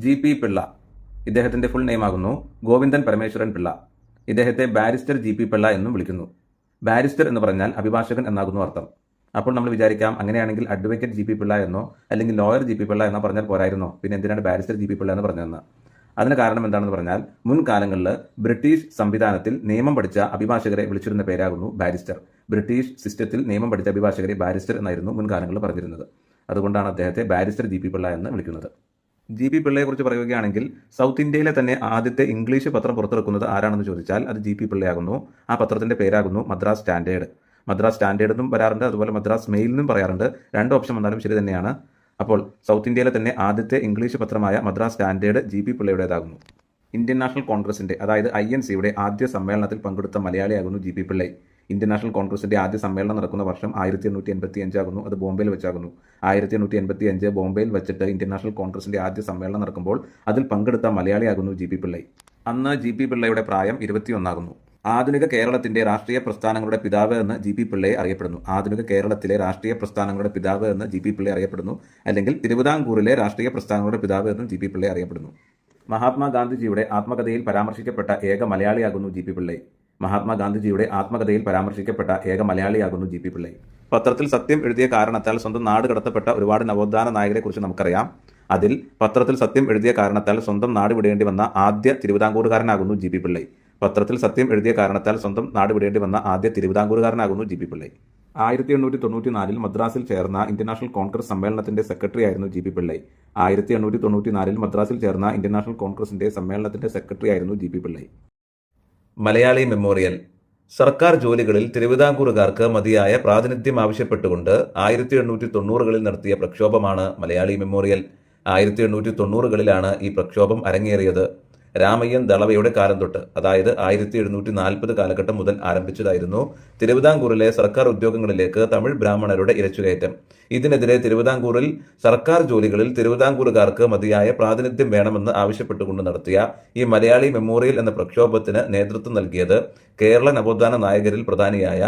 G P Pillai. ഇദ്ദേഹത്തിന്റെ full name ആകുന്നു ഗോവിന്ദൻ പരമേശ്വരൻ പിള്ള. ഇദ്ദേഹത്തെ ബാരിസ്റ്റർ ജി പി പിള്ള എന്നും വിളിക്കുന്നു. ബാരിസ്റ്റർ എന്ന് പറഞ്ഞാൽ അഭിഭാഷകൻ എന്നാകുന്നു അർത്ഥം. അപ്പോൾ നമ്മൾ വിചാരിക്കാം അങ്ങനെയാണെങ്കിൽ അഡ്വക്കേറ്റ് ജി പി പിള്ള എന്നോ അല്ലെങ്കിൽ ലോയർ ജി പി പിള്ള എന്നോ പറഞ്ഞാൽ പോരായിരുന്നോ? പിന്നെ എന്തിനാണ് ബാരിസ്റ്റർ ജി പി പിള്ള എന്ന് പറഞ്ഞതെന്ന്? അതിന് കാരണം എന്താണെന്ന് പറഞ്ഞാൽ മുൻകാലങ്ങളിൽ ബ്രിട്ടീഷ് സംവിധാനത്തിൽ നിയമം പഠിച്ച അഭിഭാഷകരെ വിളിച്ചിരുന്ന പേരാകുന്നു ബാരിസ്റ്റർ ബ്രിട്ടീഷ് സിസ്റ്റത്തിൽ നിയമം പഠിച്ച അഭിഭാഷകരെ ബാരിസ്റ്റർ എന്നായിരുന്നു മുൻകാലങ്ങളിൽ പറഞ്ഞിരുന്നത്. അതുകൊണ്ടാണ് അദ്ദേഹത്തെ ബാരിസ്റ്റർ ജി പി പിള്ള എന്ന് വിളിക്കുന്നത്. ജി പി പിള്ളയെക്കുറിച്ച് പറയുകയാണെങ്കിൽ സൗത്ത് ഇന്ത്യയിലെ തന്നെ ആദ്യത്തെ ഇംഗ്ലീഷ് പത്രം പുറത്തിറക്കുന്നത് ആരാണെന്ന് ചോദിച്ചാൽ അത് ജി പി പിള്ളയാകുന്നു. ആ പത്രത്തിന്റെ പേരാകുന്നു മദ്രാസ് സ്റ്റാൻഡേർഡ്. മദ്രാസ് സ്റ്റാൻഡേർഡ് എന്നും വരാറുണ്ട് അതുപോലെ മദ്രാസ് മെയിൽ എന്നും പറയാറുണ്ട്. രണ്ട് ഓപ്ഷൻ വന്നാലും ശരി തന്നെയാണ്. അപ്പോൾ സൗത്ത് ഇന്ത്യയിലെ തന്നെ ആദ്യത്തെ ഇംഗ്ലീഷ് പത്രമായ മദ്രാസ് സ്റ്റാൻഡേർഡ് ജി പി പിള്ളയുടേതാകുന്നു. ഇന്ത്യൻ നാഷണൽ കോൺഗ്രസിന്റെ അതായത് ഐ എൻ സിയുടെ ആദ്യ സമ്മേളനത്തിൽ പങ്കെടുത്ത മലയാളിയാകുന്നു ജി പി പിള്ളൈ. ഇന്ത്യൻ കോൺഗ്രസിന്റെ ആദ്യ സമ്മേളനം നടക്കുന്ന വർഷം ആയിരത്തി എണ്ണൂറ്റി എൺപത്തി അഞ്ചാകുന്നു അത് ബോംബെയിൽ വെച്ചാകുന്നു. ആയിരത്തി എണ്ണൂറ്റി എൺപത്തി അഞ്ച് ബോംബെയിൽ വെച്ചിട്ട് ഇന്ത്യൻ നാഷണൽ കോൺഗ്രസിന്റെ ആദ്യ സമ്മേളനം നടക്കുമ്പോൾ അതിൽ പങ്കെടുത്ത മലയാളിയാകുന്നു ജി പി പിള്ളൈ. അന്ന് ജി പി പിള്ളയുടെ പ്രായം ഇരുപത്തിയൊന്നാകുന്നു. ആധുനിക കേരളത്തിന്റെ രാഷ്ട്രീയ പ്രസ്ഥാനങ്ങളുടെ പിതാവ് എന്ന് ജി പി പിള്ളയെ അറിയപ്പെടുന്നു. ആധുനിക കേരളത്തിലെ രാഷ്ട്രീയ പ്രസ്ഥാനങ്ങളുടെ പിതാവ് എന്ന് ജി പി പിള്ളയെ അറിയപ്പെടുന്നു. അല്ലെങ്കിൽ തിരുവിതാംകൂറിലെ രാഷ്ട്രീയ പ്രസ്ഥാനങ്ങളുടെ പിതാവ് എന്നും ജി പി പിള്ളയെ അറിയപ്പെടുന്നു. മഹാത്മാഗാന്ധിജിയുടെ ആത്മകഥയിൽ പരാമർശിക്കപ്പെട്ട ഏക മലയാളിയാകുന്നു ജി പി പിള്ളൈ. മഹാത്മാഗാന്ധിജിയുടെ ആത്മകഥയിൽ പരാമർശിക്കപ്പെട്ട ഏക മലയാളിയാകുന്നു ജി പി പിള്ളൈ. പത്രത്തിൽ സത്യം എഴുതിയ കാരണത്താൽ സ്വന്തം നാട് കടത്തപ്പെട്ട ഒരുപാട് നവോത്ഥാന നായകരെക്കുറിച്ച് നമുക്കറിയാം. അതിൽ പത്രത്തിൽ സത്യം എഴുതിയ കാരണത്താൽ സ്വന്തം നാട് വിടേണ്ടി വന്ന ആദ്യ തിരുവിതാംകൂറുകാരനാകുന്നു ജി പി പിള്ളൈ. പത്രത്തിൽ സത്യം എഴുതിയ കാരണത്താൽ സ്വന്തം നാട് വിടേണ്ടി വന്ന ആദ്യ തിരുവിതാംകൂറുകാരനാകുന്നു ജി പി പിള്ളൈ. ആയിരത്തി എണ്ണൂറ്റി തൊണ്ണൂറ്റി നാലിൽ മദ്രാസിൽ ചേർന്ന ഇന്റർനാഷണൽ നാഷണൽ കോൺഗ്രസ് സമ്മേളനത്തിന്റെ സെക്രട്ടറി ആയിരുന്നു ജി പി പിള്ളൈ. ആയിരത്തി എണ്ണൂറ്റി തൊണ്ണൂറ്റി നാലിൽ മദ്രാസിൽ ചേർന്ന ഇന്റർനാഷണൽ നാഷണൽ കോൺഗ്രസിന്റെ സമ്മേളനത്തിന്റെ സെക്രട്ടറി ആയിരുന്നു G P Pillai. Malayali Memorial. സർക്കാർ ജോലികളിൽ തിരുവിതാംകൂറുകാർക്ക് മതിയായ പ്രാതിനിധ്യം ആവശ്യപ്പെട്ടുകൊണ്ട് ആയിരത്തി എണ്ണൂറ്റി തൊണ്ണൂറുകളിൽ നടത്തിയ പ്രക്ഷോഭമാണ് മലയാളി മെമ്മോറിയൽ. ആയിരത്തി എണ്ണൂറ്റി തൊണ്ണൂറുകളിലാണ് ഈ പ്രക്ഷോഭം അരങ്ങേറിയത്. രാമയ്യൻ ദളവയുടെ കാലം തൊട്ട് അതായത് ആയിരത്തി എഴുന്നൂറ്റി നാൽപ്പത് കാലഘട്ടം മുതൽ ആരംഭിച്ചതായിരുന്നു തിരുവിതാംകൂറിലെ സർക്കാർ ഉദ്യോഗങ്ങളിലേക്ക് തമിഴ് ബ്രാഹ്മണരുടെ ഇരച്ചുകയറ്റം. ഇതിനെതിരെ തിരുവിതാംകൂറിൽ സർക്കാർ ജോലികളിൽ തിരുവിതാംകൂറുകാർക്ക് മതിയായ പ്രാതിനിധ്യം വേണമെന്ന് ആവശ്യപ്പെട്ടുകൊണ്ട് നടത്തിയ ഈ മലയാളി മെമ്മോറിയൽ എന്ന പ്രക്ഷോഭത്തിന് നേതൃത്വം നൽകിയത് കേരള നവോത്ഥാന നായകരിൽ പ്രധാനിയായ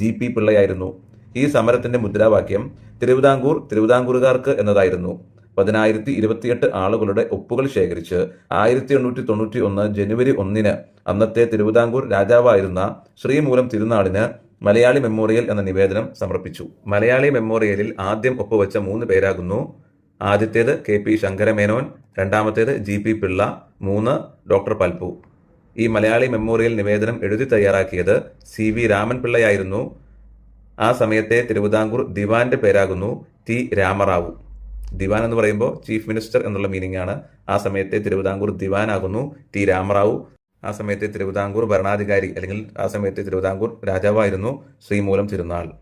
ജി പി പിള്ളയായിരുന്നു. ഈ സമരത്തിന്റെ മുദ്രാവാക്യം തിരുവിതാംകൂർ തിരുവിതാംകൂറുകാർക്ക് എന്നതായിരുന്നു. പതിനായിരത്തി ഇരുപത്തിയെട്ട് ആളുകളുടെ ഒപ്പുകൾ ശേഖരിച്ച് ആയിരത്തി എണ്ണൂറ്റി തൊണ്ണൂറ്റി ഒന്ന് ജനുവരി ഒന്നിന് അന്നത്തെ തിരുവിതാംകൂർ രാജാവായിരുന്ന ശ്രീമൂലം തിരുനാളിന് മലയാളി മെമ്മോറിയൽ എന്ന നിവേദനം സമർപ്പിച്ചു. മലയാളി മെമ്മോറിയലിൽ ആദ്യം ഒപ്പുവെച്ച മൂന്ന് പേരാകുന്നു. ആദ്യത്തേത് കെ പി ശങ്കരമേനോൻ രണ്ടാമത്തേത് ജി പി പിള്ള മൂന്ന് ഡോക്ടർ പൽപു ഈ മലയാളി മെമ്മോറിയൽ നിവേദനം എഴുതി തയ്യാറാക്കിയത് സി വി രാമൻ പിള്ളയായിരുന്നു. ആ സമയത്തെ തിരുവിതാംകൂർ ദിവാന്റെ പേരാകുന്നു ടി രാമറാവു. ദിവാൻ എന്ന് പറയുമ്പോൾ ചീഫ് മിനിസ്റ്റർ എന്നുള്ള മീനിങ് ആണ്. ആ സമയത്തെ തിരുവിതാംകൂർ ദിവാൻ ആകുന്നു ടി രാമറാവു. ആ സമയത്തെ തിരുവിതാംകൂർ ഭരണാധികാരി അല്ലെങ്കിൽ ആ സമയത്തെ തിരുവിതാംകൂർ രാജാവായിരുന്നു ശ്രീമൂലം തിരുനാൾ.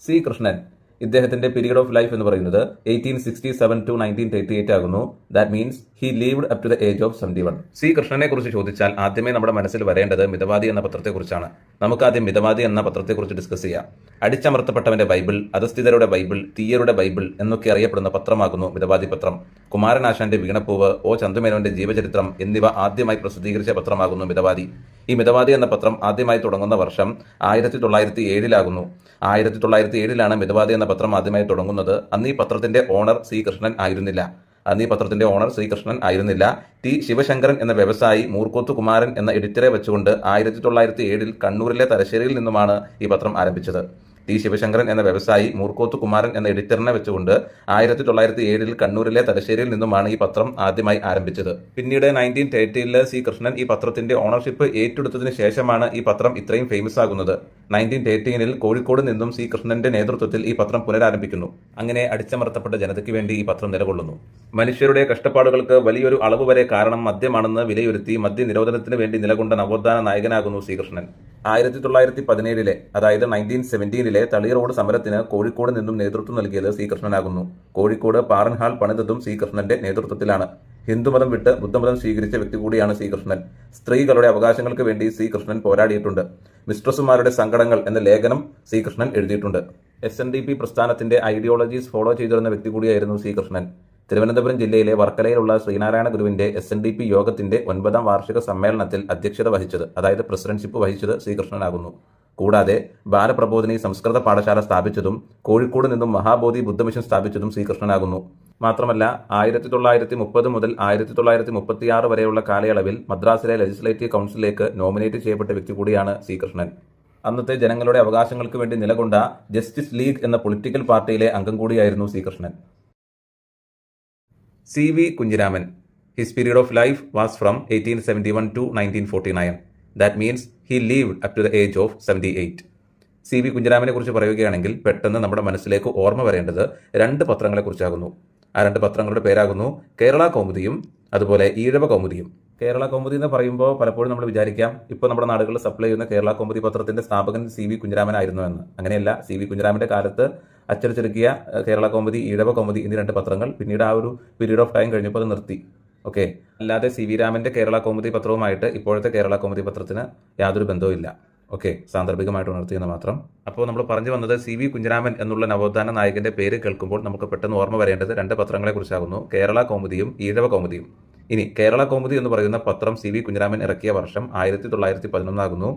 സി കൃഷ്ണൻ ഇദ്ദേഹത്തിന്റെ പീരീഡ് ഓഫ് ലൈഫ് എന്ന് പറയുന്നത് eighteen sixty seven to nineteen thirty eight ആകുന്നു. That means he lived up to the age of seventy one C. കൃഷ്ണനെ കുറിച്ച് ചോദിച്ചാൽ ആദ്യമേ നമ്മുടെ മനസ്സിൽ വരേണ്ടത് മിതവാദി എന്ന പത്രത്തെക്കുറിച്ചാണ് നമുക്ക് ആദ്യം മിതവാദി എന്ന പത്രത്തെക്കുറിച്ച് ഡിസ്കസ് ചെയ്യാം. അടിച്ചമർത്തപ്പെട്ടവന്റെ ബൈബിൾ അധസ്ഥിതരുടെ ബൈബിൾ തീയരുടെ ബൈബിൾ എന്നൊക്കെ അറിയപ്പെടുന്ന പത്രമാകുന്നു മിതവാദി പത്രം. കുമാരനാശാന്റെ വീണപ്പൂവ് ഒ. ചന്തുമേനോന്റെ ജീവചരിത്രം എന്നിവ ആദ്യമായി പ്രസിദ്ധീകരിച്ച പത്രമാകുന്നു മിതവാദി. ഈ മിതവാദി എന്ന പത്രം ആദ്യമായി തുടങ്ങുന്ന വർഷം ആയിരത്തി തൊള്ളായിരത്തി ഏഴിലാകുന്നു. ആയിരത്തി തൊള്ളായിരത്തി ഏഴിലാണ് മിതവാദി എന്ന പത്രം ആദ്യമായി തുടങ്ങുന്നത്. അന്ന് ഈ പത്രത്തിന്റെ ഓണർ സി. കൃഷ്ണൻ ആയിരുന്നില്ല. അന്ന് ഈ പത്രത്തിന്റെ ഓണർ ശ്രീകൃഷ്ണൻ ആയിരുന്നില്ല. ടി. ശിവശങ്കരൻ എന്ന വ്യവസായി മൂർക്കോത്ത് കുമാരൻ എന്ന എഡിറ്ററെ വെച്ചുകൊണ്ട് ആയിരത്തി തൊള്ളായിരത്തി ഏഴിൽ കണ്ണൂരിലെ തലശ്ശേരിയിൽ നിന്നുമാണ് ഈ പത്രം ആരംഭിച്ചത്. ടി ശിവശങ്കരൻ എന്ന വ്യവസായി മൂർക്കോത്ത് കുമാരൻ എന്ന എഡിറ്ററിനെ വെച്ചുകൊണ്ട് ആയിരത്തി തൊള്ളായിരത്തി ഏഴിൽ കണ്ണൂരിലെ തലശ്ശേരിയിൽ നിന്നുമാണ് ഈ പത്രം ആദ്യമായി ആരംഭിച്ചത്. പിന്നീട് നയന്റീൻ തേർട്ടിയിൽ സി കൃഷ്ണൻ ഈ പത്രത്തിന്റെ ഓണർഷിപ്പ് ഏറ്റെടുത്തതിന് ശേഷമാണ് ഈ പത്രം ഇത്രയും ഫേമസ് ആകുന്നത്. നയന്റീൻ തേർട്ടീനിൽ കോഴിക്കോട് നിന്നും സി കൃഷ്ണന്റെ നേതൃത്വത്തിൽ ഈ പത്രം പുനരാരംഭിക്കുന്നു. അങ്ങനെ അടിച്ചമർത്തപ്പെട്ട ജനതയ്ക്ക് വേണ്ടി ഈ പത്രം നിലകൊള്ളുന്നു. മനുഷ്യരുടെ കഷ്ടപ്പാടുകൾക്ക് വലിയൊരു അളവ് വരെ കാരണം മദ്യമാണെന്ന് വിലയിരുത്തി മദ്യനിരോധനത്തിന് വേണ്ടി നിലകൊണ്ട നവോത്ഥാന നായകനാകുന്നു ശ്രീകൃഷ്ണൻ ആയിരത്തി തൊള്ളായിരത്തി പതിനേഴിലെ അതായത് നയന്റീൻ സെവന്റീനിലെ തളി റോഡ് സമരത്തിന് കോഴിക്കോട് നിന്നും നേതൃത്വം നൽകിയത് ശ്രീകൃഷ്ണനാകുന്നു കോഴിക്കോട് പാറൻഹാൾ പണിതതും ശ്രീകൃഷ്ണന്റെ നേതൃത്വത്തിലാണ്. ഹിന്ദുമതം വിട്ട് ബുദ്ധമതം സ്വീകരിച്ച വ്യക്തി കൂടിയാണ് ശ്രീകൃഷ്ണൻ സ്ത്രീകളുടെ അവകാശങ്ങൾക്ക് വേണ്ടി ശ്രീകൃഷ്ണൻ പോരാടിയിട്ടുണ്ട്. മിസ്ട്രസുമാരുടെ സങ്കടങ്ങൾ എന്ന ലേഖനം ശ്രീകൃഷ്ണൻ എഴുതിയിട്ടുണ്ട്. എസ് എൻ ഡി പി പ്രസ്ഥാനത്തിന്റെ ഐഡിയോളജീസ് ഫോളോ ചെയ്തിരുന്ന വ്യക്തി കൂടിയായിരുന്നു ശ്രീകൃഷ്ണൻ തിരുവനന്തപുരം ജില്ലയിലെ വർക്കലയിലുള്ള ശ്രീനാരായണ ഗുരുവിന്റെ എസ് എൻ ഡി പി യോഗത്തിന്റെ ഒൻപതാം വാർഷിക സമ്മേളനത്തിൽ അധ്യക്ഷത വഹിച്ചത് അതായത് പ്രസിഡന്റ്ഷിപ്പ് വഹിച്ചത് ശ്രീകൃഷ്ണനാകുന്നു. കൂടാതെ ബാലപ്രബോധിനി സംസ്കൃത പാഠശാല സ്ഥാപിച്ചതും കോഴിക്കോട് നിന്നും മഹാബോധി ബുദ്ധമിഷൻ സ്ഥാപിച്ചതും ശ്രീകൃഷ്ണനാകുന്നു. മാത്രമല്ല ആയിരത്തി തൊള്ളായിരത്തി മുപ്പത് മുതൽ ആയിരത്തി തൊള്ളായിരത്തി മുപ്പത്തിയാറ് വരെയുള്ള കാലയളവിൽ മദ്രാസിലെ ലെജിസ്ലേറ്റീവ് കൗൺസിലേക്ക് നോമിനേറ്റ് ചെയ്യപ്പെട്ട വ്യക്തി കൂടിയാണ് ശ്രീകൃഷ്ണൻ. അന്നത്തെ ജനങ്ങളുടെ അവകാശങ്ങൾക്ക് വേണ്ടി നിലകൊണ്ട ജസ്റ്റിസ് ലീഗ് എന്ന പൊളിറ്റിക്കൽ പാർട്ടിയിലെ അംഗം കൂടിയായിരുന്നു Sreekrishnan. C V Kunhiraman. His period of life was from eighteen seventy one to nineteen forty nine that means he lived up to the age of seventy eight C V കുഞ്ഞിരാമനെ കുറിച്ച് പറയുകയാണെങ്കിൽ പെട്ടെന്ന് നമ്മുടെ മനസ്സിലേക്ക് ഓർമ്മ വരേണ്ടത് രണ്ട് പത്രങ്ങളെക്കുറിച്ചാകുന്നു ആ രണ്ട് പത്രങ്ങളുടെ പേരാകുന്നു കേരള കൗമുദിയും അതുപോലെ ഈഴവ കൗമുദിയും. കേരള കൗമുദി എന്ന് പറയുമ്പോൾ പലപ്പോഴും നമ്മൾ വിചാരിക്കാം ഇപ്പോൾ നമ്മുടെ നാടുകളിൽ സപ്ലൈ ചെയ്യുന്ന കേരള കൗമുദി പത്രത്തിന്റെ സ്ഥാപകൻ സി വി കുഞ്ഞിരാമനായിരുന്നു എന്ന്. അങ്ങനെയല്ല സി വി കുഞ്ഞിരാമന്റെ കാലത്ത് അച്ചടിച്ചിറക്കിയ ഏഹ്, കേരള കോമതി ഈഴവ കോമതി എന്നീ രണ്ട് പത്രങ്ങൾ. പിന്നീട് ആ ഒരു പീരീഡ് ഓഫ് ടൈം കഴിഞ്ഞപ്പോൾ അത് നിർത്തി. ഓക്കെ അല്ലാതെ സി വി രാമന്റെ കേരള കോമതി പത്രവുമായിട്ട് ഇപ്പോഴത്തെ കേരള കോമതി പത്രത്തിന് യാതൊരു ബന്ധവുമില്ല. ഓക്കെ സാന്ദർഭികമായിട്ട് ഉണർത്തിയെന്ന് മാത്രം. അപ്പോൾ നമ്മൾ പറഞ്ഞു വന്നത് സി വി കുഞ്ഞിരാമൻ എന്നുള്ള നവോത്ഥാന നായകന്റെ പേര് കേൾക്കുമ്പോൾ നമുക്ക് പെട്ടെന്ന് ഓർമ്മ വരേണ്ടത് രണ്ട് പത്രങ്ങളെ കുറിച്ചാകുന്നു കേരള കോമതിയും ഈഴവ കോമതിയും ഇനി കേരള കോമതി എന്ന് പറയുന്ന പത്രം സി വി കുഞ്ഞിരാമൻ ഇറക്കിയ വർഷം ആയിരത്തി തൊള്ളായിരത്തി പതിനൊന്നാകുന്നു.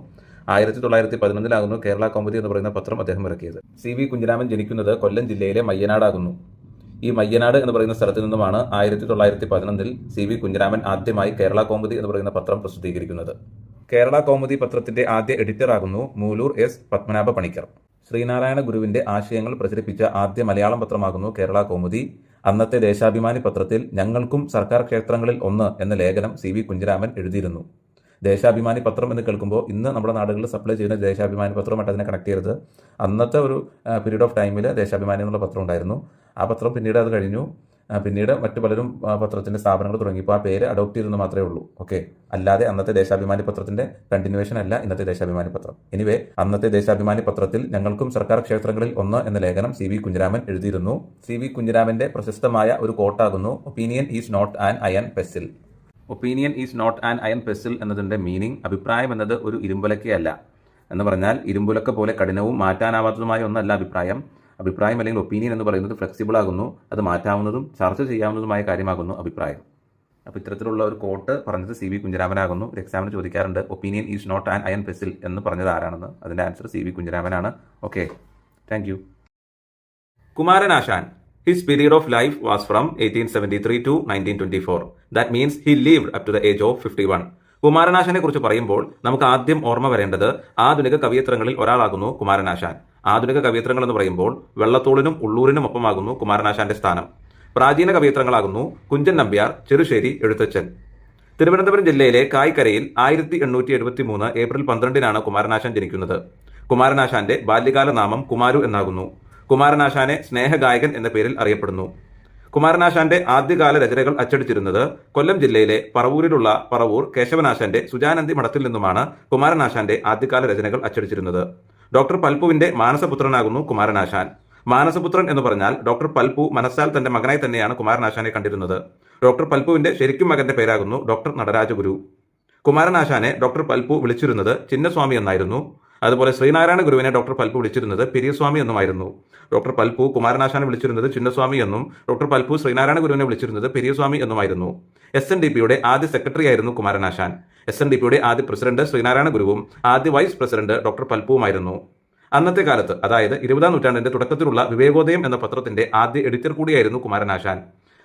ആയിരത്തി തൊള്ളായിരത്തി പതിനൊന്നിലാകുന്നു കേരള കൗമുദി എന്ന് പറയുന്ന പത്രം അദ്ദേഹം ഇറക്കിയത്. സി വി കുഞ്ഞിരാമൻ ജനിക്കുന്നത് കൊല്ലം ജില്ലയിലെ മയ്യനാടാകുന്നു. ഈ മയ്യനാട് എന്ന് പറയുന്ന സ്ഥലത്ത് നിന്നുമാണ് ആയിരത്തി തൊള്ളായിരത്തി പതിനൊന്നിൽ സി വി കുഞ്ഞിരാമൻ ആദ്യമായി കേരള കൗമുദി എന്ന് പറയുന്ന പത്രം പ്രസിദ്ധീകരിക്കുന്നത്. കേരള കൗമുദി പത്രത്തിന്റെ ആദ്യ എഡിറ്റർ ആകുന്നു മൂലൂർ എസ് പത്മനാഭ പണിക്കർ. ശ്രീനാരായണ ഗുരുവിന്റെ ആശയങ്ങൾ പ്രചരിപ്പിച്ച ആദ്യ മലയാളം പത്രമാകുന്നു കേരള കൗമുദി. അന്നത്തെ ദേശാഭിമാനി പത്രത്തിൽ ഞങ്ങൾക്കും സർക്കാർ ക്ഷേത്രങ്ങളിൽ ഒന്ന് എന്ന ലേഖനം സി വി കുഞ്ഞിരാമൻ എഴുതിയിരുന്നു. ദേശാഭിമാനി പത്രം എന്ന് കേൾക്കുമ്പോൾ ഇന്ന് നമ്മുടെ നാടുകളിൽ സപ്ലൈ ചെയ്യുന്ന ദേശാഭിമാനി പത്രമായിട്ട് അതിനെ കണക്ട് ചെയ്യരുത്. അന്നത്തെ ഒരു പീരീഡ് ഓഫ് ടൈമിൽ ദേശാഭിമാനി എന്നുള്ള പത്രം ഉണ്ടായിരുന്നു. ആ പത്രം പിന്നീട് അത് കഴിഞ്ഞു. പിന്നീട് മറ്റു പലരും പത്രത്തിന്റെ സ്ഥാപനങ്ങൾ തുടങ്ങിയപ്പോൾ ആ പേര് അഡോപ്റ്റ് ചെയ്തെന്ന് മാത്രമേ ഉള്ളൂ. ഓക്കെ അല്ലാതെ അന്നത്തെ ദേശാഭിമാനി പത്രത്തിന്റെ കണ്ടിന്യൂവേഷൻ അല്ല ഇന്നത്തെ ദേശാഭിമാനി പത്രം. എനിവേ അന്നത്തെ ദേശാഭിമാനി പത്രത്തിൽ ഞങ്ങൾക്കും സർക്കാർ ക്ഷേത്രങ്ങളിൽ ഒന്ന് എന്ന ലേഖനം സി വി കുഞ്ഞിരാമൻ എഴുതിയിരുന്നു. സി വി കുഞ്ഞിരാമന്റെ പ്രശസ്തമായ ഒരു കോട്ടാകുന്നു opinion is not an iron pestle opinion is not an iron pestle എന്നതിന്റെ മീനിങ് അഭിപ്രായം എന്നത് ഒരു ഇരുമ്പുലക്കയല്ല എന്ന് പറഞ്ഞാൽ ഇരുമ്പുലക്ക പോലെ കഠിനവും മാറ്റാനാവാത്തതുമായ ഒന്നല്ല അഭിപ്രായം. അഭിപ്രായം അല്ലെങ്കിൽ ഒപ്പീനിയൻ എന്ന് പറയുന്നത് ഫ്ലെക്സിബിൾ ആകുന്നു അത് മാറ്റാവുന്നതും ചർച്ച ചെയ്യാവുന്നതുമായ കാര്യമാകുന്നു അഭിപ്രായം. അപ്പോൾ ഇത്തരത്തിലുള്ള ഒരു കോട്ട് പറഞ്ഞത് സി വി കുഞ്ഞിരാമനാകുന്നു. ഒരു എക്സാമിന് ചോദിക്കാറുണ്ട് opinion is not an iron pestle എന്ന് പറഞ്ഞത് ആരാണെന്ന്? അതിന്റെ answer C V കുഞ്ഞിരാമനാണ്. Okay thank you Kumaranasan from eighteen seventy three to nineteen twenty four that means he lived up to the age of fifty one കുമാരനാശാനെ കുറിച്ച് പറയുമ്പോൾ നമുക്ക് ആദ്യം ഓർമ്മ വരേണ്ടത് ആധുനിക കവിയത്രങ്ങളിൽ ഒരാളാകുന്നു കുമാരനാശാൻ. ആധുനിക കവിയത്രങ്ങൾ എന്ന് പറയുമ്പോൾ വെള്ളത്തോളിനും ഉള്ളൂരിനും ഒപ്പമാകുന്നു കുമാരനാശാന്റെ സ്ഥാനം. പ്രാചീന കവിയത്രങ്ങളാകുന്നു കുഞ്ചൻ നമ്പ്യാർ ചെറുശ്ശേരി എഴുത്തച്ഛൻ. തിരുവനന്തപുരം ജില്ലയിലെ കായ്ക്കരയിൽ ആയിരത്തി എണ്ണൂറ്റി എഴുപത്തി മൂന്ന് ഏപ്രിൽ പന്ത്രണ്ടിനാണ് കുമാരനാശാൻ ജനിക്കുന്നത്. കുമാരനാശാന്റെ ബാല്യകാല നാമം കുമാരു എന്നാകുന്നു. കുമാരനാശാനെ സ്നേഹഗായകൻ എന്ന പേരിൽ അറിയപ്പെടുന്നു. കുമാരനാശാന്റെ ആദ്യകാല രചനകൾ അച്ചടിച്ചിരുന്നത് കൊല്ലം ജില്ലയിലെ പറവൂരിലുള്ള പറവൂർ കേശവനാശാന്റെ സുജാനന്ദി മഠത്തിൽ നിന്നുമാണ് കുമാരനാശാന്റെ ആദ്യകാല രചനകൾ അച്ചടിച്ചിരുന്നത്. ഡോക്ടർ പൽപുവിന്റെ മാനസപുത്രനാകുന്നു കുമാരനാശാൻ. മാനസപുത്രൻ എന്ന് പറഞ്ഞാൽ ഡോക്ടർ പൽപു മനസ്സാൽ തന്റെ മകനായി തന്നെയാണ് കുമാരനാശാനെ കണ്ടിരുന്നത്. ഡോക്ടർ പൽപുവിന്റെ ശരിക്കും മകന്റെ പേരാകുന്നു ഡോക്ടർ നടരാജഗുരു. കുമാരനാശാനെ ഡോക്ടർ പൽപു വിളിച്ചിരുന്നത് ചിന്നസ്വാമി എന്നായിരുന്നു. അതുപോലെ ശ്രീനാരായണ ഗുരുവിനെ ഡോക്ടർ പൽപ്പു വിളിച്ചിരുന്നത് പെരിയസ്വാമി എന്നുമായിരുന്നു. ഡോക്ടർ പൽപ്പു കുമാരനാശാനെ വിളിച്ചിരുന്നത് ചിന്നസ്വാമി എന്നും ഡോക്ടർ പൽപ്പു ശ്രീനാരായണ ഗുരുവിനെ വിളിച്ചിരുന്നത് പെരിയസ്വാമി എന്നുമായിരുന്നു. എസ് എൻ ഡി പിയുടെ ആദ്യ സെക്രട്ടറി ആയിരുന്നു കുമാരനാശാൻ. എസ് എൻ ഡി പിയുടെ ആദ്യ പ്രസിഡന്റ് ശ്രീനാരായണ ഗുരുവും ആദ്യ വൈസ് പ്രസിഡന്റ് ഡോക്ടർ പൽപുവുമായിരുന്നു അന്നത്തെ കാലത്ത് അതായത് ഇരുപതാം നൂറ്റാണ്ടിന്റെ തുടക്കത്തിലുള്ള വിവേകോദയം എന്ന പത്രത്തിന്റെ ആദ്യ എഡിറ്റർ കൂടിയായിരുന്നു കുമാരനാശാൻ.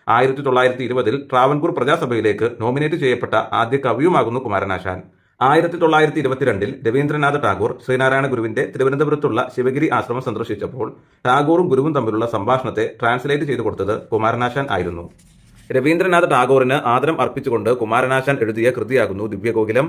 ആയിരത്തി തൊള്ളായിരത്തി ഇരുപതിൽ ട്രാവൻകൂർ പ്രജാസഭയിലേക്ക് നോമിനേറ്റ് ചെയ്യപ്പെട്ട ആദ്യ കവിയുമാകുന്നു കുമാരനാശാൻ. ആയിരത്തി തൊള്ളായിരത്തി ഇരുപത്തിരണ്ടിൽ രവീന്ദ്രനാഥ് ടാഗോർ ശ്രീനാരായണ ഗുരുവിന്റെ തിരുവനന്തപുരത്തുള്ള ശിവഗിരി ആശ്രമം സന്ദർശിച്ചപ്പോൾ ടാഗോറും ഗുരുവും തമ്മിലുള്ള സംഭാഷണത്തെ ട്രാൻസ്ലേറ്റ് ചെയ്തു കൊടുത്തത് കുമാരനാശാൻ ആയിരുന്നു. രവീന്ദ്രനാഥ് ടാഗോറിന് ആദരം അർപ്പിച്ചുകൊണ്ട് കുമാരനാശാൻ എഴുതിയ കൃതിയാകുന്നു ദിവ്യഗോകുലം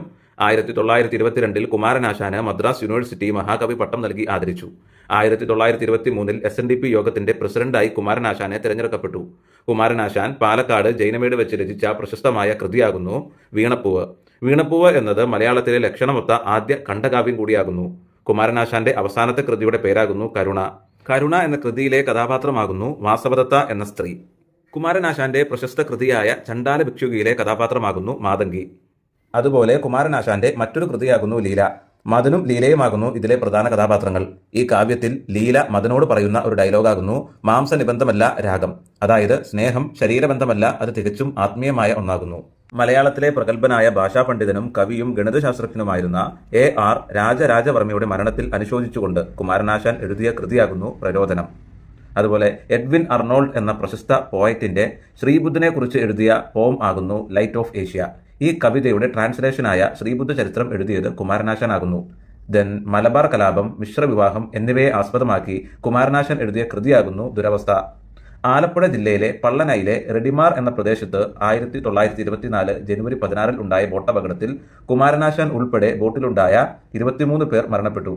ആയിരത്തി തൊള്ളായിരത്തി ഇരുപത്തിരണ്ടിൽ കുമാരനാശാന് മദ്രാസ് യൂണിവേഴ്സിറ്റി മഹാകവി പട്ടം നൽകി ആദരിച്ചു. ആയിരത്തി തൊള്ളായിരത്തി ഇരുപത്തി മൂന്നിൽ എസ് എൻ ഡി പി യോഗത്തിന്റെ പ്രസിഡന്റായി കുമാരനാശാനെ തിരഞ്ഞെടുക്കപ്പെട്ടു. കുമാരനാശാൻ പാലക്കാട് ജൈനമേട് വെച്ച് രചിച്ച പ്രശസ്തമായ കൃതിയാകുന്നു വീണപ്പൂവ്. വീണപ്പൂവ് എന്നത് മലയാളത്തിലെ ലക്ഷണമൊത്ത ആദ്യ ഖണ്ഡകാവ്യം കൂടിയാകുന്നു. കുമാരനാശാന്റെ അവസാനത്തെ കൃതിയുടെ പേരാകുന്നു കരുണ. കരുണ എന്ന കൃതിയിലെ കഥാപാത്രമാകുന്നു വാസവദത്ത എന്ന സ്ത്രീ. കുമാരനാശാന്റെ പ്രശസ്ത കൃതിയായ ചണ്ടാല ഭിക്ഷുകിയിലെ കഥാപാത്രമാകുന്നു മാതങ്കി. അതുപോലെ കുമാരനാശാന്റെ മറ്റൊരു കൃതിയാകുന്നു ലീല. മദനും ലീലയുമാകുന്നു ഇതിലെ പ്രധാന കഥാപാത്രങ്ങൾ. ഈ കാവ്യത്തിൽ ലീല മദനോട് പറയുന്ന ഒരു ഡയലോഗാകുന്നു മാംസനിബന്ധമല്ല രാഗം. അതായത് സ്നേഹം ശരീരബന്ധമല്ല അത് തികച്ചും ആത്മീയമായ ഒന്നാകുന്നു. മലയാളത്തിലെ പ്രഗത്ഭനായ ഭാഷാ പണ്ഡിതനും കവിയും ഗണിതശാസ്ത്രജ്ഞനുമായിരുന്ന എ ആർ രാജരാജവർമ്മയുടെ മരണത്തിൽ അനുശോചിച്ചുകൊണ്ട് കുമാരനാശാൻ എഴുതിയ കൃതിയാകുന്നു പ്രരോദനം അതുപോലെ എഡ്വിൻ അർണോൾഡ് എന്ന പ്രശസ്ത പോയറ്റിന്റെ ശ്രീബുദ്ധനെക്കുറിച്ച് എഴുതിയ പോം ആകുന്നു ലൈറ്റ് ഓഫ് ഏഷ്യ. ഈ കവിതയുടെ ട്രാൻസ്ലേഷനായ ശ്രീബുദ്ധ ചരിത്രം എഴുതിയത് കുമാരനാശാൻ ആകുന്നു ദെൻ മലബാർ കലാപം മിശ്രവിവാഹം എന്നിവയെ ആസ്പദമാക്കി കുമാരനാശൻ എഴുതിയ കൃതിയാകുന്നു ദുരവസ്ഥ. ആലപ്പുഴ ജില്ലയിലെ പള്ളനയിലെ റെഡിമാർ എന്ന പ്രദേശത്ത് ആയിരത്തി തൊള്ളായിരത്തി ഇരുപത്തിനാല് ജനുവരി പതിനാറിൽ ഉണ്ടായ ബോട്ടപകടത്തിൽ കുമാരനാശാൻ ഉൾപ്പെടെ ബോട്ടിലുണ്ടായ ഇരുപത്തിമൂന്ന് പേർ മരണപ്പെട്ടു.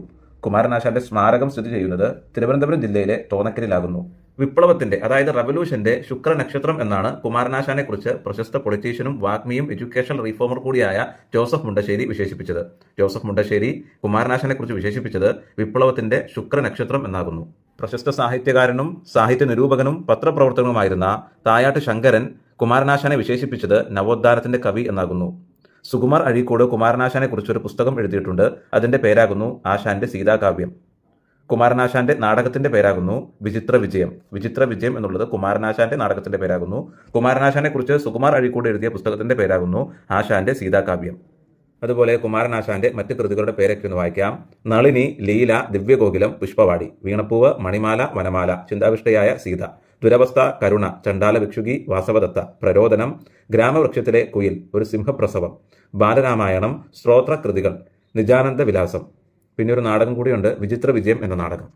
കുമാരനാശാന്റെ സ്മാരകം സ്ഥിതി ചെയ്യുന്നത് തിരുവനന്തപുരം ജില്ലയിലെ തോന്നക്കലിലാകുന്നു. വിപ്ലവത്തിന്റെ അതായത് റവല്യൂഷന്റെ ശുക്ര നക്ഷത്രം എന്നാണ് കുമാരനാശാനെ കുറിച്ച് പ്രശസ്ത പൊളിറ്റീഷ്യനും വാഗ്മിയും എഡ്യൂക്കേഷൻ റീഫോമർ കൂടിയായ ജോസഫ് മുണ്ടശ്ശേരി വിശേഷിപ്പിച്ചത്. ജോസഫ് മുണ്ടശ്ശേരി കുമാരനാശാനെ കുറിച്ച് വിശേഷിപ്പിച്ചത് വിപ്ലവത്തിന്റെ ശുക്ര നക്ഷത്രം എന്നാകുന്നു. പ്രശസ്ത സാഹിത്യകാരനും സാഹിത്യ നിരൂപകനും പത്രപ്രവർത്തകനുമായിരുന്ന തായാട്ട് ശങ്കരൻ കുമാരനാശാനെ വിശേഷിപ്പിച്ചത് നവോത്ഥാനത്തിന്റെ കവി എന്നാകുന്നു. സുകുമാർ അഴീക്കോട് കുമാരനാശാനെ കുറിച്ചൊരു പുസ്തകം എഴുതിയിട്ടുണ്ട്. അതിന്റെ പേരാകുന്നു ആശാന്റെ സീതാകാവ്യം. കുമാരനാശാന്റെ നാടകത്തിന്റെ പേരാകുന്നു വിചിത്ര വിജയം. വിചിത്ര വിജയം എന്നുള്ളത് കുമാരനാശാന്റെ നാടകത്തിന്റെ പേരാകുന്നു. കുമാരനാശാനെ കുറിച്ച് സുകുമാർ അഴീക്കോട് എഴുതിയ പുസ്തകത്തിന്റെ പേരാകുന്നു ആശാന്റെ സീതാകാവ്യം. അതുപോലെ കുമാരനാശാന്റെ മറ്റ് കൃതികളുടെ പേരൊക്കെ ഒന്ന് വായിക്കാം. നളിനി ലീല ദിവ്യഗോകുലം പുഷ്പവാടി വീണപ്പൂവ് മണിമാല വനമാല ചിന്താവിഷ്ടയായ സീത ദുരവസ്ഥ കരുണ ചണ്ടാല ഭിക്ഷുകി വാസവദത്ത പ്രരോദനം ഗ്രാമവൃക്ഷത്തിലെ കുയിൽ ഒരു സിംഹപ്രസവം ബാലരാമായണം സ്ത്രോത്ര കൃതികൾ നിജാനന്ദ വിലാസം. പിന്നെ ഒരു നാടകം കൂടിയുണ്ട് വിചിത്ര വിജയം എന്ന നാടകം.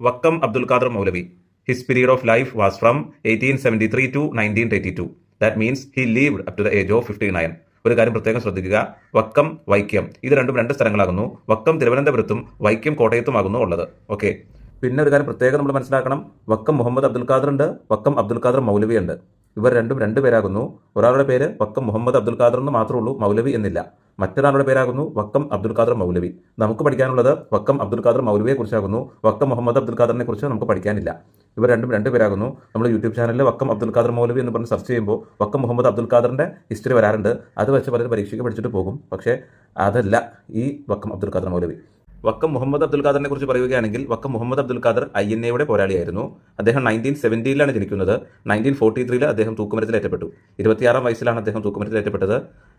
Vakkom Abdul Khader Moulavi his period of life was from eighteen seventy three to nineteen thirty two. That means he lived up to the age of fifty nine. ഒരു കാര്യം പ്രത്യേകം ശ്രദ്ധിക്കുക. വക്കം വൈക്കം. ഇത് രണ്ടും രണ്ട് സ്ഥലങ്ങളാകുന്നു. വക്കം തിരുവനന്തപുരത്തും വൈക്കം കോട്ടയത്തുമാകുന്നു ഉള്ളത്. ഓക്കെ. പിന്നെ ഒരു കാര്യം പ്രത്യേകം നമ്മൾ മനസ്സിലാക്കണം. വക്കം മുഹമ്മദ് അബ്ദുൽ ഖാദർ ഉണ്ട്. വക്കം അബ്ദുൽ ഖാദർ മൗലവി ഉണ്ട്. ഇവർ രണ്ടും രണ്ട് പേരാകുന്നു. ഒരാളുടെ പേര് വക്കം മുഹമ്മദ് അബ്ദുൽ ഖാദർ എന്ന് മാത്രമേ ഉള്ളൂ മൗലവി എന്നില്ല. മറ്റൊരാളുടെ പേരാകുന്നു വക്കം അബ്ദുൽ ഖാദർ മൗലവി. നമുക്ക് പഠിക്കാനുള്ളത് വക്കം അബ്ദുൽ ഖാദർ മൗലവിയെ കുറിച്ചാകുന്നു വക്കം മുഹമ്മദ് അബ്ദുൽ ഖാദറിനെ കുറിച്ച് നമുക്ക് പഠിക്കാനില്ല. ഇവർ രണ്ടും രണ്ട് പേരാകുന്നു. നമ്മൾ യൂട്യൂബ് ചാനലിൽ വക്കം അബ്ദുൽ ഖാദർ മൗലവി എന്ന് പറഞ്ഞ് സെർച്ച് ചെയ്യുമ്പോൾ വക്കം മുഹമ്മദ് അബ്ദുൽ ഖാദറിന്റെ ഹിസ്റ്ററി വരാറുണ്ട്. അത് വെച്ച് പലരും പരീക്ഷയ്ക്ക് പഠിച്ചിട്ട് പോകും. പക്ഷേ അതല്ല ഈ വക്കം അബ്ദുൽ ഖാദർ മൗലവി. വക്കം മുഹമ്മദ് അബ്ദുൽ ഖാദറിനെ കുറിച്ച് പറയുകയാണെങ്കിൽ വക്കം മുഹമ്മദ് അബ്ദുൽ ഖാദർ ഐ എൻ എയുടെ പോരാളിയായിരുന്നു. അദ്ദേഹം നയന്റീൻ സെവന്റിയിലാണ് ജനിക്കുന്നത്. നയന്റീൻ ഫോർട്ടി ത്രീയിൽ അദ്ദേഹം തൂക്കുമരത്തിലേറ്റപ്പെട്ടു ഇരുപത്തിയാറാം വയസ്സിലാണ് അദ്ദേഹം തൂക്കുമരത്തിലേറ്റപ്പെട്ടത്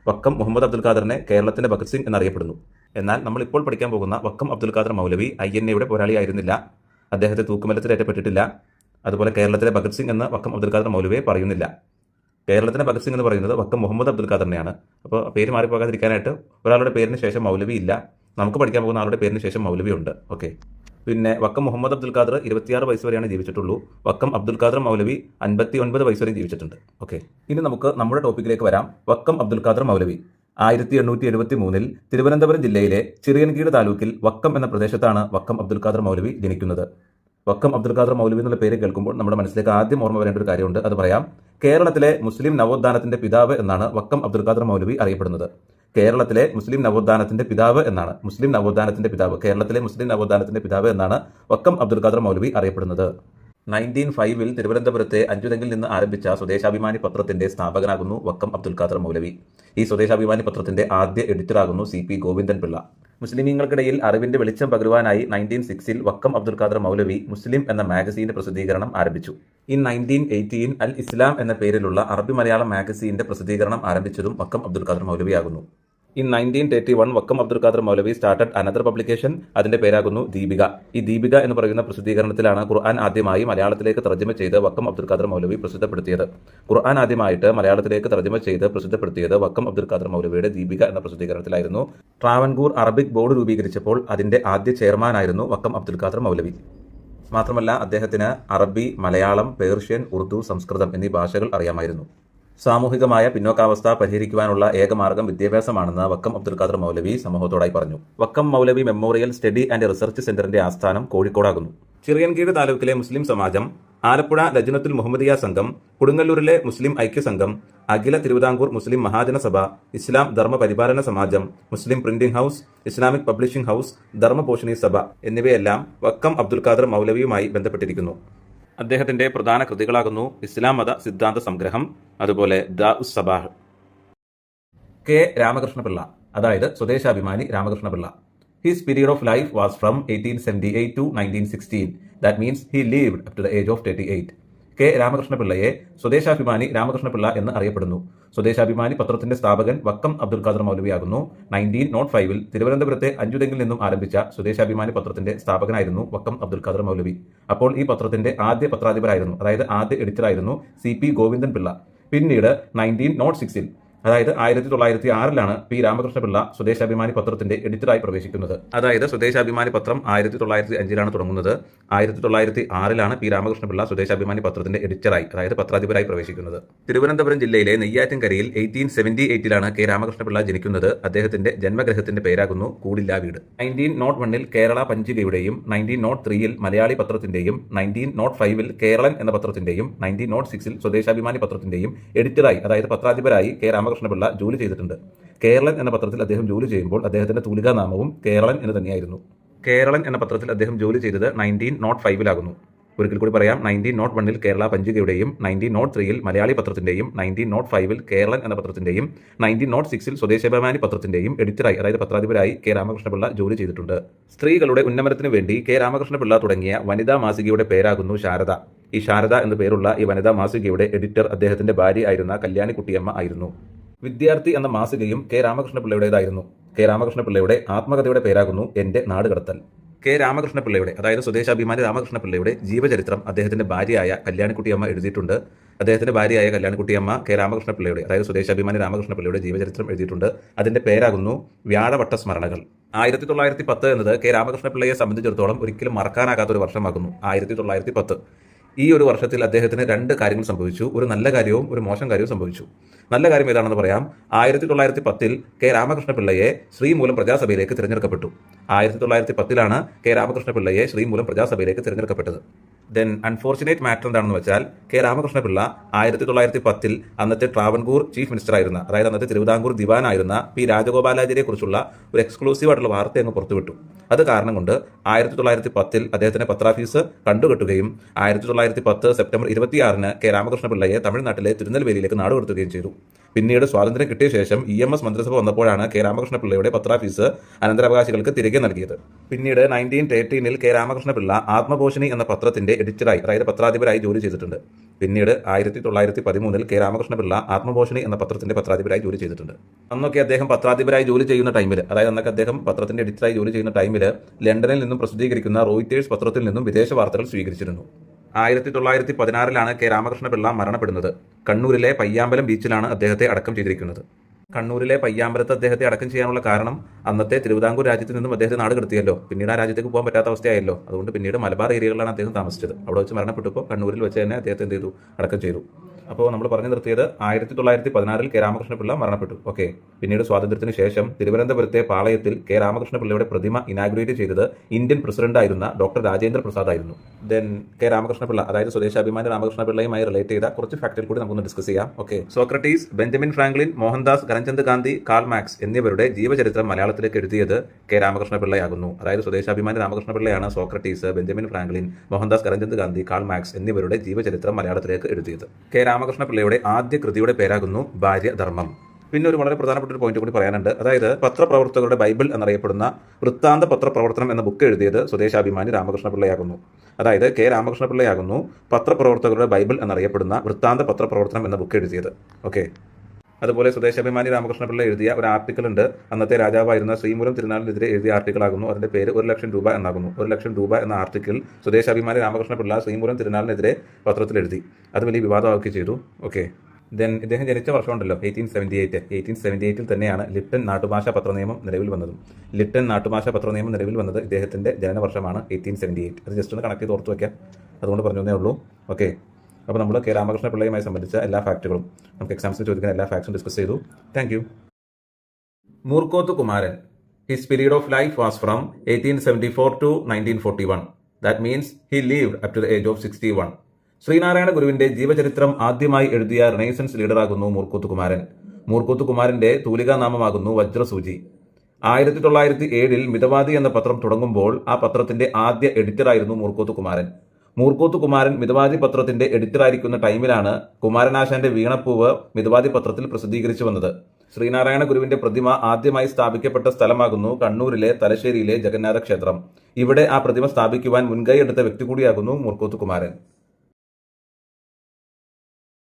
വക്കം മുഹമ്മദ് അബ്ദുൽ ഖാദറിനെ കേരളത്തിന്റെ ഭഗത് സിംഗ് എന്നറിയപ്പെടുന്നു. എന്നാൽ നമ്മളിപ്പോൾ പഠിക്കാൻ പോകുന്ന വക്കം അബ്ദുൽ ഖാദർ മൗലവി ഐ എൻ എയുടെ പോരാളിയായിരുന്നില്ല. അദ്ദേഹത്തെ തൂക്കുമരത്തിലേറ്റപ്പെട്ടിട്ടില്ല അതുപോലെ കേരളത്തിലെ ഭഗത് സിംഗ് എന്ന വക്കം അബ്ദുൽ ഖാദർ മൗലവിയെ പറയുന്നില്ല. കേരളത്തിലെ ഭഗത് സിംഗ് എന്ന് പറയുന്നത് വക്കം മുഹമ്മദ് അബ്ദുൽ ഖാദറിനെയാണ്. അപ്പോൾ പേര് മാറിപ്പോകാതിരിക്കാനായിട്ട് ഒരാളുടെ പേരിന് ശേഷം മൗലവി ഇല്ല. നമുക്ക് പഠിക്കാൻ പോകുന്ന ആളുടെ പേരിന് ശേഷം മൗലവി ഉണ്ട്. ഓക്കെ. പിന്നെ വക്കം മുഹമ്മദ് അബ്ദുൽ ഖാദർ ഇരുപത്തിയാറ് വയസ്സ് വരെയാണ് ജീവിച്ചിട്ടുള്ളൂ. വക്കം അബ്ദുൽ ഖാദർ മൗലവി അൻപത്തി ഒൻപത് വയസ്സ് വരെയും ജീവിച്ചിട്ടുണ്ട്. ഓക്കെ. ഇനി നമുക്ക് നമ്മുടെ ടോപ്പിക്കിലേക്ക് വരാം. വക്കം അബ്ദുൽ ഖാദർ മൗലവി. ആയിരത്തി എണ്ണൂറ്റി എഴുപത്തി മൂന്നിൽ തിരുവനന്തപുരം ജില്ലയിലെ ചിറിയൻകീട് താലൂക്കിൽ വക്കം എന്ന പ്രദേശത്താണ് വക്കം അബ്ദുൽ ഖാദർ മൗലവി ജനിക്കുന്നത്. വക്കം അബ്ദുൽ ഖാദർ മൗലവി എന്നുള്ള പേര് കേൾക്കുമ്പോൾ നമ്മുടെ മനസ്സിലേക്ക് ആദ്യം ഓർമ്മ വരേണ്ട ഒരു കാര്യമുണ്ട്. അത് പറയാം. കേരളത്തിലെ മുസ്ലിം നവോത്ഥാനത്തിന്റെ പിതാവ് എന്നാണ് വക്കം അബ്ദുൽ ഖാദർ മൗലവി അറിയപ്പെടുന്നത്. കേരളത്തിലെ മുസ്ലിം നവോത്ഥാനത്തിന്റെ പിതാവ് എന്നാണ് മുസ്ലിം നവോത്ഥാനത്തിന്റെ പിതാവ്. കേരളത്തിലെ മുസ്ലിം നവോത്ഥാനത്തിന്റെ പിതാവ് എന്നാണ് വക്കം അബ്ദുൽ ഖാദർ മൗലവി അറിയപ്പെടുന്നത്. നയന്റീൻ ഫൈവിൽ തിരുവനന്തപുരത്തെ അഞ്ചുതെങ്കിൽ നിന്ന് ആരംഭിച്ച സ്വദേശാഭിമാനി പത്രത്തിന്റെ സ്ഥാപകനാകുന്നു വക്കം അബ്ദുൽ ഖാദർ മൗലവി. ഈ സ്വദേശാഭിമാനി പത്രത്തിന്റെ ആദ്യ എഡിറ്ററാകുന്നു സി പി ഗോവിന്ദൻ പിള്ള. മുസ്ലിമീങ്ങൾക്കിടയിൽ അറിവിന്റെ വെളിച്ചം പകരുവാനായി നയന്റീൻ സിക്സിൽ വക്കം അബ്ദുൽ ഖാദർ മൗലവി മുസ്ലിം എന്ന മാഗസീന്റെ പ്രസിദ്ധീകരണം ആരംഭിച്ചു. In nineteen eighteen Al Islam എന്ന പേരിലുള്ള അറബി മലയാളം മാഗസീന്റെ പ്രസിദ്ധീകരണം ആരംഭിച്ചതും വക്കം അബ്ദുൽ ഖാദർ മൗലവി ആകുന്നു in nineteen thirty one Vakkom Abdul Khader Moulavi started another publication അതിന്റെ പേരാകുന്നു ദീപിക. ഈ ദീപിക എന്ന് പറയുന്ന പ്രസിദ്ധീകരണത്തിലാണ് ഖുർആൻ ആദ്യമായി മലയാളത്തിലേക്ക് തർജമ ചെയ്ത് വക്കം അബ്ദുൽ ഖാദർ മൗലവി പ്രസിദ്ധപ്പെടുത്തിയത്. ഖുർആൻ ആദ്യമായിട്ട് മലയാളത്തിലേക്ക് തർജമ ചെയ്ത് പ്രസിദ്ധപ്പെടുത്തിയത് വക്കം അബ്ദുൽ ഖാദർ മൗലവിയുടെ ദീപിക എന്ന പ്രസിദ്ധീകരണത്തിലായിരുന്നു. ട്രാവൻകൂർ അറബിക് ബോർഡ് രൂപീകരിച്ചപ്പോൾ അതിന്റെ ആദ്യ ചെയർമാനായിരുന്നു വക്കം അബ്ദുൽ ഖാദർ മൗലവി. മാത്രമല്ല അദ്ദേഹത്തിന് അറബി മലയാളം പേർഷ്യൻ ഉറുദു സംസ്കൃതം എന്നീ ഭാഷകൾ അറിയാമായിരുന്നു. സാമൂഹികമായ പിന്നോക്കാവസ്ഥ പരിഹരിക്കുവാനുള്ള ഏകമാർഗം വിദ്യാഭ്യാസമാണെന്ന് വക്കം അബ്ദുൽ ഖാദർ മൗലവി സമൂഹത്തോടായി പറഞ്ഞു. Vakkom Moulavi Memorial Study and Research സെന്ററിന്റെ ആസ്ഥാനം കോഴിക്കോടാകുന്നു. ചിറിയൻകീഴ് താലൂക്കിലെ മുസ്ലിം സമാജം ആലപ്പുഴ ലജ്നത്തുൽ മുഹമ്മദിയ സംഘം കൊടുങ്ങല്ലൂരിലെ മുസ്ലിം ഐക്യ സംഘം അഖില തിരുവിതാംകൂർ മുസ്ലിം Mahajana Sabha Islam Dharma Paripalana Samajam Muslim Printing House Islamic Publishing House Dharmaposhini Sabha എന്നിവയെല്ലാം വക്കം അബ്ദുൽ ഖാദർ മൗലവിയുമായി ബന്ധപ്പെട്ടിരിക്കുന്നു. അദ്ദേഹത്തിന്റെ പ്രധാന കൃതികളാകുന്നു ഇസ്ലാം മത സിദ്ധാന്ത സംഗ്രഹം അതുപോലെ ദ ഉസ് സബാഹ്. കെ രാമകൃഷ്ണപിള്ള അതായത് Swadeshabhimani Ramakrishnapillai. His period of life was from eighteen seventy eight to nineteen sixteen that means he lived up to the age of thirty eight K രാമകൃഷ്ണപിള്ളയെ Swadeshabhimani Ramakrishnapillai എന്ന് അറിയപ്പെടുന്നു. സ്വദേശാഭിമാനി പത്രത്തിന്റെ സ്ഥാപകൻ വക്കം അബ്ദുൽ ഖാദർ മൗലവിയാകുന്നു. നയന്റീൻ നോട്ട് ഫൈവിൽ തിരുവനന്തപുരത്തെ അഞ്ചുതെങ്കിൽ നിന്നും ആരംഭിച്ച സ്വദേശാഭിമാനി പത്രത്തിന്റെ സ്ഥാപകനായിരുന്നു വക്കം അബ്ദുൽ ഖാദർ മൗലവി. അപ്പോൾ ഈ പത്രത്തിന്റെ ആദ്യ പത്രാധിപരായിരുന്നു. അതായത് ആദ്യ എഡിറ്ററായിരുന്നു സി പി ഗോവിന്ദൻ പിള്ള. പിന്നീട് നയന്റീൻ നോട്ട് സിക്സിൽ അതായത് ആയിരത്തി തൊള്ളായിരത്തി ആറിലാണ് പി രാമകൃഷ്ണപിള്ള സ്വദേശാഭിമാനി പത്രത്തിന്റെ എഡിറ്ററായി പ്രവേശിക്കുന്നത്. അതായത് സ്വദേശാഭിമാനി പത്രം ആയിരത്തി തൊള്ളായിരത്തി അഞ്ചിലാണ് തുടങ്ങുന്നത്. ആയിരത്തി തൊള്ളായിരത്തി ആറിലാണ് പി രാമകൃഷ്ണപിള്ള സ്വദേശാഭിമാനി പത്രത്തിന്റെ എഡിറ്ററായി അതായത് പത്രാധിപരായി പ്രവേശിക്കുന്നത്. തിരുവനന്തപുരം ജില്ലയിലെ നെയ്യാറ്റിൻകരയിൽ എയ്റ്റീൻ സെവന്റി എയ്റ്റിലാണ് കെ രാമകൃഷ്ണപിള്ള ജനിക്കുന്നത്. അദ്ദേഹത്തിന്റെ ജന്മഗ്രഹത്തിന്റെ പേരാകുന്നു കൂടില്ല വീട് നയന്റീൻ നോട്ട് വണ്ണിൽ കേരള പഞ്ചികയുടെയും നയന്റീൻ നോട്ട് ത്രീയിൽ മലയാളി പത്രത്തിന്റെയും നയന്റീൻ നോട്ട് ഫൈവിൽ കേരളൻ എന്ന പത്രത്തിന്റെയും നയന്റീൻ നോട്ട് സിക്സിൽ സ്വദേശാഭിമാനി പത്രത്തിന്റെയും എഡിറ്ററായി അതായത് പത്രാധിപരായി കെ രാമകൃഷ്ണപിള്ള ജോലി ചെയ്തിട്ടുണ്ട്. കേരളൻ എന്ന പത്രത്തിൽ അദ്ദേഹം ജോലി ചെയ്യുമ്പോൾ അദ്ദേഹത്തിന്റെ തൂലികാ നാമവും കേരളൻ എന്ന് തന്നെയായിരുന്നു. കേരളൻ എന്ന പത്രത്തിൽ അദ്ദേഹം ജോലി ചെയ്തത് നയന്റീൻ നോട്ട് ഫൈവിലാകുന്നു ഒരിക്കൽ കൂടി പറയാം നയന്റീൻ നോട്ട് വണ്ണിൽ കേരള പഞ്ചികയുടെയും നയന്റീൻ നോട്ട് ത്രീയിൽ മലയാളി പത്രത്തിന്റെയും നയന്റീൻ നോട്ട് ഫൈവിൽ കേരളൻ എന്ന പത്രത്തിന്റെയും നയന്റീൻ നോട്ട് സിക്സിൽ സ്വദേശാഭിമാനി പത്രത്തിന്റെയും എഡിറ്ററായി അതായത് പത്രാധിപരായി കെ രാമകൃഷ്ണപിള്ള ജോലി ചെയ്തിട്ടുണ്ട്. സ്ത്രീകളുടെ ഉന്നമനത്തിന് വേണ്ടി കെ രാമകൃഷ്ണപിള്ള തുടങ്ങിയ വനിതാ മാസികയുടെ പേരാകുന്നു ശാരദ. ഈ ശാരദ എന്നു പേരുള്ള ഈ വനിതാ മാസികയുടെ എഡിറ്റർ അദ്ദേഹത്തിന്റെ ഭാര്യ ആയിരുന്ന കല്യാണിക്കുട്ടിയമ്മ ആയിരുന്നു. വിദ്യാർത്ഥി എന്ന മാസികയും കെ രാമകൃഷ്ണപിള്ളയുടേതായിരുന്നു. കെ രാമകൃഷ്ണപിള്ളയുടെ ആത്മകഥയുടെ പേരാകുന്നു എന്റെ നാട് കടത്തൽ കെ രാമകൃഷ്ണപിള്ളയുടെ അതായത് സ്വദേശാഭിമാനി രാമകൃഷ്ണപിള്ളയുടെ ജീവചരിത്രം അദ്ദേഹത്തിന്റെ ഭാര്യയായ കല്യാണിക്കുട്ടിയമ്മ എഴുതിയിട്ടുണ്ട്. അദ്ദേഹത്തിന്റെ ഭാര്യയായ കല്യാണിക്കുട്ടിയമ്മ കെ രാമകൃഷ്ണപിള്ളയുടെ അതായത് സ്വദേശാഭിമാനി രാമകൃഷ്ണപിള്ളയുടെ ജീവചരിത്രം എഴുതിയിട്ടുണ്ട്. അതിന്റെ പേരാകുന്നു വ്യാഴവട്ട സ്മരണകൾ ആയിരത്തി തൊള്ളായിരത്തി പത്ത് എന്നത് കെ രാമകൃഷ്ണപിള്ളയെ സംബന്ധിച്ചിടത്തോളം ഒരിക്കലും മറക്കാനാകാത്ത ഒരു വർഷമാകുന്നു. ആയിരത്തി തൊള്ളായിരത്തി പത്ത് ഈ ഒരു വർഷത്തിൽ അദ്ദേഹത്തിന് രണ്ട് കാര്യങ്ങൾ സംഭവിച്ചു. ഒരു നല്ല കാര്യവും ഒരു മോശം കാര്യവും സംഭവിച്ചു. നല്ല കാര്യം ഏതാണെന്ന് പറയാം. ആയിരത്തി തൊള്ളായിരത്തി പത്തിൽ കെ രാമകൃഷ്ണപിള്ളയെ ശ്രീമൂലം പ്രജാസഭയിലേക്ക് തിരഞ്ഞെടുക്കപ്പെട്ടു. ആയിരത്തി തൊള്ളായിരത്തി പത്തിലാണ് കെ രാമകൃഷ്ണപിള്ളയെ ശ്രീമൂലം പ്രജാസഭയിലേക്ക് തിരഞ്ഞെടുക്കപ്പെട്ടത്. ദെൻ അൺഫോർച്ചുനേറ്റ് മാറ്റർ എന്താണെന്ന് വെച്ചാൽ കെ രാമകൃഷ്ണപിള്ള ആയിരത്തി തൊള്ളായിരത്തി പത്തിൽ അന്നത്തെ ട്രാവൻകൂർ ചീഫ് മിനിസ്റ്റർ ആയിരുന്ന അതായത് അന്നത്തെ തിരുവിതാംകൂർ ദിവാനായിരുന്ന പി രാജഗോപാലാചാര്യെ കുറിച്ചുള്ള ഒരു എക്സ്ക്ലൂസീവ് ആയിട്ടുള്ള വാർത്ത അങ്ങ് പുറത്തുവിട്ടു അത് കാരണം കൊണ്ട് ആയിരത്തി തൊള്ളായിരത്തി പത്തിൽ അദ്ദേഹത്തിന്റെ പത്രാഫീസ് കണ്ടുകെട്ടുകയും ആയിരത്തി തൊള്ളായിരത്തി പത്ത് സെപ്റ്റംബർ ഇരുപത്തിയാറിന് കെ രാമകൃഷ്ണപിള്ളയെ തമിഴ്നാട്ടിലെ തിരുനെൽവേലിയിലേക്ക് നാടുകടത്തുകയും ചെയ്തു. പിന്നീട് സ്വാതന്ത്ര്യം കിട്ടിയ ശേഷം ഇ എം എസ് മന്ത്രിസഭ വന്നപ്പോഴാണ് കെ രാമകൃഷ്ണപിള്ളയുടെ പത്രാഫീസ് അനന്തരാവകാശികൾക്ക് തിരികെ നൽകിയത്. പിന്നീട് നയന്റീൻ തേർട്ടീനിൽ കെ രാമകൃഷ്ണപിള്ള ആത്മഭോഷണി എന്ന പത്രത്തിന്റെ എഡിറ്ററായി അതായത് പത്രാധിപരായി ജോലി ചെയ്തിട്ടുണ്ട്. പിന്നീട് ആയിരത്തി തൊള്ളായിരത്തി പതിമൂന്നിൽ കെ രാമകൃഷ്ണപിള്ള ആത്മഭോഷണി എന്ന പത്രത്തിന്റെ പത്രാധിപരായി ജോലി ചെയ്തിട്ടുണ്ട്. അന്നൊക്കെ അദ്ദേഹം പത്രാധിപരായി ജോലി ചെയ്യുന്ന ടൈമിൽ അതായത് അന്നൊക്കെ അദ്ദേഹം പത്രത്തിന്റെ എഡിറ്ററായി ജോലി ചെയ്യുന്ന ടൈമിൽ ലണ്ടനിൽ നിന്നും പ്രസിദ്ധീകരിക്കുന്ന റോയിറ്റേഴ്സ് പത്രത്തിൽ നിന്നും വിദേശ വാർത്തകൾ സ്വീകരിച്ചിരുന്നു. ആയിരത്തി തൊള്ളായിരത്തി പതിനാറിലാണ് കെ രാമകൃഷ്ണപിള്ള മരണപ്പെടുന്നത്. കണ്ണൂരിലെ പയ്യാമ്പലം ബീച്ചിലാണ് അദ്ദേഹത്തെ അടക്കം ചെയ്തിരിക്കുന്നത്. കണ്ണൂരിലെ പയ്യാമ്പലത്ത് അദ്ദേഹത്തെ അടക്കം ചെയ്യാനുള്ള കാരണം അന്നത്തെ തിരുവിതാംകൂർ രാജ്യത്ത് നിന്നും അദ്ദേഹത്തെ നാട് കിടത്തിയല്ലോ. പിന്നീട് ആ രാജ്യത്തേക്ക് പോകാൻ പറ്റാത്ത അവസ്ഥയായല്ലോ. അതുകൊണ്ട് പിന്നീട് മലബാർ ഏരിയകളിലാണ് അദ്ദേഹം താമസിച്ചത്. അവിടെ വെച്ച് മരണപ്പെട്ടപ്പോൾ കണ്ണൂരിൽ വെച്ച് തന്നെ അദ്ദേഹത്തെ എന്ത് ചെയ്തു? അടക്കം ചെയ്തു. അപ്പോൾ നമ്മൾ പറഞ്ഞു നിർത്തിയത് ആയിരത്തി തൊള്ളായിരത്തി പതിനാറിൽ കെ രാമകൃഷ്ണപിള്ള മരണപ്പെട്ടു. ഓക്കെ പിന്നീട് സ്വാതന്ത്ര്യത്തിന് ശേഷം തിരുവനന്തപുരത്തെ പാളയത്തിൽ കെ രാമകൃഷ്ണപിള്ളയുടെ പ്രതിമ ഇനാഗ്രേറ്റ് ചെയ്തത് ഇന്ത്യൻ പ്രസിഡന്റ് ആയിരുന്ന ഡോക്ടർ രാജേന്ദ്ര പ്രസാദ് ആയിരുന്നു. ദെൻ കെ രാമകൃഷ്ണപിള്ള അതായത് സ്വദേശാഭിമാനി രാമകൃഷ്ണപിള്ളയുമായി റിലേറ്റ് ചെയ്ത കുറച്ച് ഫാക്ടറിൽ കൂടി നമുക്കൊന്ന് ഡിസ്കസ് ചെയ്യാം. Okay Socrates Benjamin Franklin Mohandas Karamchand Gandhi Karl Marx എന്നിവരുടെ ജീവചരിത്രം മലയാളത്തിലേക്ക് എഴുതിയത് കെ രാമകൃഷ്ണപിള്ളയാകുന്നു. അതായത് Swadeshabhimani രാമകൃഷ്ണപിള്ളയാണ് Socrates Benjamin Franklin Mohandas Karamchand Gandhi Karl Marx എന്നിവരുടെ ജീവചരിത്രം മലയാളത്തിലേക്ക് എഴുതിയത്. കെ രാമകൃഷ്ണപിള്ളയുടെ ആദ്യ കൃതിയുടെ പേരാകുന്നു ഭാര്യധർമ്മം. പിന്നെ ഒരു വളരെ പ്രധാനപ്പെട്ട ഒരു പോയിന്റ് കൂടി പറയാനുണ്ട്. അതായത് പത്രപ്രവർത്തകരുടെ ബൈബിൾ എന്നറിയപ്പെടുന്ന വൃത്താന്ത പത്രപ്രവർത്തനം എന്ന ബുക്ക് എഴുതിയത് സ്വദേശാഭിമാനി രാമകൃഷ്ണപിള്ളയാകുന്നു. അതായത് കെ രാമകൃഷ്ണപിള്ളയാകുന്നു പത്രപ്രവർത്തകരുടെ ബൈബിൾ എന്നറിയപ്പെടുന്ന വൃത്താന്ത പത്രപ്രവർത്തനം എന്ന ബുക്ക് എഴുതിയത്. ഓക്കെ അതുപോലെ സ്വദേശാഭിമാനി രാമകൃഷ്ണപിള്ള എഴുതിയ ഒരു ആർട്ടിക്കിൾ ഉണ്ട് അന്നത്തെ രാജാവായിരുന്ന ശ്രീമൂലം തിരുനാളിനെതിരെ എഴുതിയ ആർട്ടിക്കിൾ ആകുന്നു അതിന്റെ പേര് ഒരു ലക്ഷം രൂപ എന്നാകുന്നു. ഒരു ലക്ഷം രൂപ എന്ന ആർട്ടിക്കിൾ സ്വദേശാഭിമാനി രാമകൃഷ്ണപിള്ള ശ്രീമൂലം തിരുനാളിനെതിരെ പത്രത്തിൽ എഴുതി. അത് വലിയ വിവാദമാക്കി ചെയ്തു. ഓക്കെ. ദെൻ ഇദ്ദേഹം ജനിച്ച വർഷമുണ്ടല്ലോ eighteen seventy eight. Eighteen seventy എയ്റ്റിൽ തന്നെയാണ് ലിപ്റ്റൻ നാട്ടുഭാഷ പത്രനിയമം നിലവിൽ വന്നതും. ലിപ്റ്റൻ നാട്ടുഭാഷ പത്രനിയമം നിലവിൽ വന്നത് ഇദ്ദേഹത്തിന്റെ ജനനവർഷമാണ് എയ്റ്റീൻ സെവന്റി എയ്റ്റ്. അത് ജസ്റ്റ് ഒന്ന് കണക്ട് ചെയ്ത് ഓർത്ത് വയ്ക്കാം അതുകൊണ്ട് പറഞ്ഞു പറഞ്ഞേ ഉള്ളൂ. ഓക്കെ. അപ്പോൾ നമ്മൾ കെ രാമകൃഷ്ണ പിള്ളയുമായി സംബന്ധിച്ച എല്ലാ ഫാക്റ്റുകളും നമുക്ക് എക്സാംസിന് ചോദിക്കുന്ന എല്ലാ ഫാക്ട്സും ഡിസ്കസ് ചെയ്തു. Thank you Moorkoth Kumaran his period of life was from eighteen seventy four to nineteen forty one that means he lived up to the age of sixty one Sree Narayana ഗുരുവിന്റെ ജീവചരിത്രം ആദ്യമായി എഴുതിയ renaissance ലീഡറാകുന്നു മൂർക്കോത്ത് കുമാരൻ. മൂർക്കോത്ത് കുമാരന്റെ തൂലികാ നാമമാകുന്നു വജ്രസൂചി. ആയിരത്തി തൊള്ളായിരത്തി ഏഴിൽ മിതവാദി എന്ന പത്രം തുടങ്ങുമ്പോൾ ആ പത്രത്തിന്റെ ആദ്യ എഡിറ്ററായിരുന്നു മൂർക്കോത്ത് കുമാരൻ. മൂർക്കോത്ത് കുമാരൻ മിതവാദി പത്രത്തിന്റെ എഡിറ്ററായിരിക്കുന്ന ടൈമിലാണ് കുമാരനാശാന്റെ വീണപ്പൂവ് മിതവാദി പത്രത്തിൽ പ്രസിദ്ധീകരിച്ചു വന്നത്. ശ്രീനാരായണ ഗുരുവിന്റെ പ്രതിമ ആദ്യമായി സ്ഥാപിക്കപ്പെട്ട സ്ഥലമാകുന്നു കണ്ണൂരിലെ തലശ്ശേരിയിലെ ജഗന്നാഥ ക്ഷേത്രം. ഇവിടെ ആ പ്രതിമ സ്ഥാപിക്കുവാൻ മുൻകൈ എടുത്ത വ്യക്തി കൂടിയാകുന്നു മൂർക്കൂത്ത് കുമാരൻ